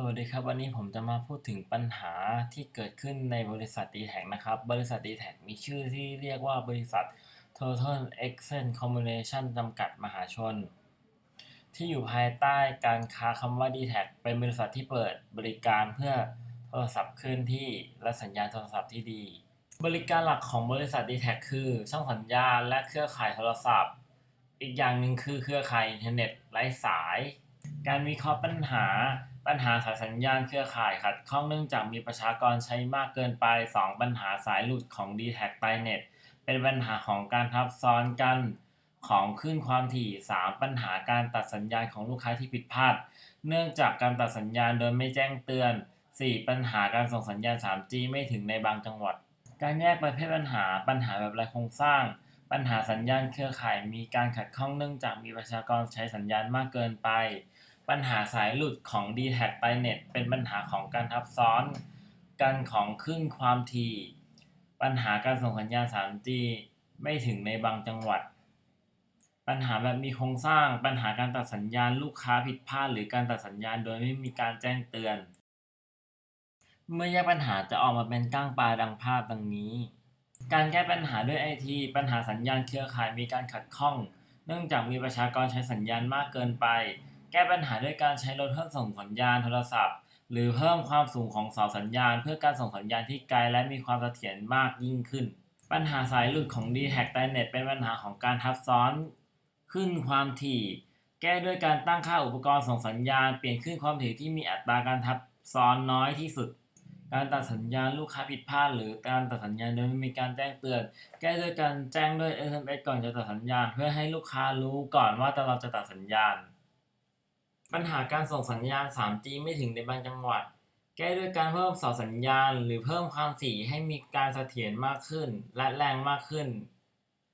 สวัสดีครับ วันนี้ผมจะมาพูดถึงปัญหาที่เกิดขึ้นในบริษัท d t แทนะครับ บริษัท d t แทมีชื่อที่เรียกว่าบริษัท Total Exchange Communication จำกัดมหาชน ที่อยู่ภายใต้การค้าคำว่า d t แทเป็นบริษัทที่เปิดบริการเพื่อโทรศัพท์เคลื่อนที่และสัญญาณโทรศัพท์ที่ดี บริการหลักของบริษัท d t แทคือช่องสัญญาณและเครือข่ายโทรศัพท์ อีกอย่างหนึ่งคือเครือข่ายอินเทอร์เน็ตไร้สาย การวิเคราะห์ปัญหา ปัญหาสายสัญญาณเครือข่ายขัดข้องเนื่องจากมีประชากรใช้มากเกินไป 2 ปัญหาสายหลุดของ d t แท็กไปเน็ตเป็นปัญหาของการทับซ้อนกันของคลื่นความถี่ 3 ปัญหาการตัดสัญญาณของลูกค้าที่ผิดพลาด เนื่องจากการตัดสัญญาณโดยไม่แจ้งเตือน 4 ปัญหาการส่งสัญญาณ 3G ไม่ถึงในบางจังหวัด การแยกประเภทปัญหาปัญหาแบบไร้โครงสร้าง ปัญหาสัญญาณเครือข่ายมีการขัดข้องเนื่องจากมีประชากรใช้สัญญาณมากเกินไป ปัญหาสายหลุดของ d t แทไปเน็ตเป็นปัญหาของการทับซ้อนกันของคลื่นความถี่ ปัญหาการส่งสัญญาณ 3G ไม่ถึงในบางจังหวัด ปัญหาแบบมีโครงสร้าง ปัญหาการตัดสัญญาณลูกค้าผิดพลาด หรือการตัดสัญญาณโดยไม่มีการแจ้งเตือน เมื่อแยกปัญหาจะออกมาเป็นก้างปลาดังภาพดังนี้ การแก้ปัญหาด้วยไอทีปัญหาสัญญาณเครือข่ายมีการขัดข้อง เนื่องจากมีประชากรใช้สัญญาณมากเกินไป แก้ปัญหาด้วยการใช้รถเพื่อส่งสัญญาณโทรศัพท์ หรือเพิ่มความสูงของเสาสัญญาณ เพื่อการส่งสัญญาณที่ไกลและมีความเสถียรมากยิ่งขึ้น ปัญหาสายหลุดของ d t แทไตเน็ตเป็นปัญหาของการทับซ้อนขึ้นความถี่ แก้ด้วยการตั้งค่าอุปกรณ์ส่งสัญญาณ เปลี่ยนขึ้นความถี่ที่มีอัตราการทับซ้อนน้อยที่สุด การตัดสัญญาณลูกค้าผิดพลาด หรือการตัดสัญญาณโดยไม่มีการแจ้งเตือน แก้ด้วยการแจ้งด้วย SMS ก่อนจะตัดสัญญาณ เพื่อให้ลูกค้ารู้ก่อนว่าเราจะตัดสัญญาณ ปัญหาการส่งสัญญาณ 3G ไม่ถึงในบางจังหวัด แก้ด้วยการเพิ่มเสาสัญญาณ หรือเพิ่มความถี่ให้มีการเสถียรมากขึ้น และแรงมากขึ้น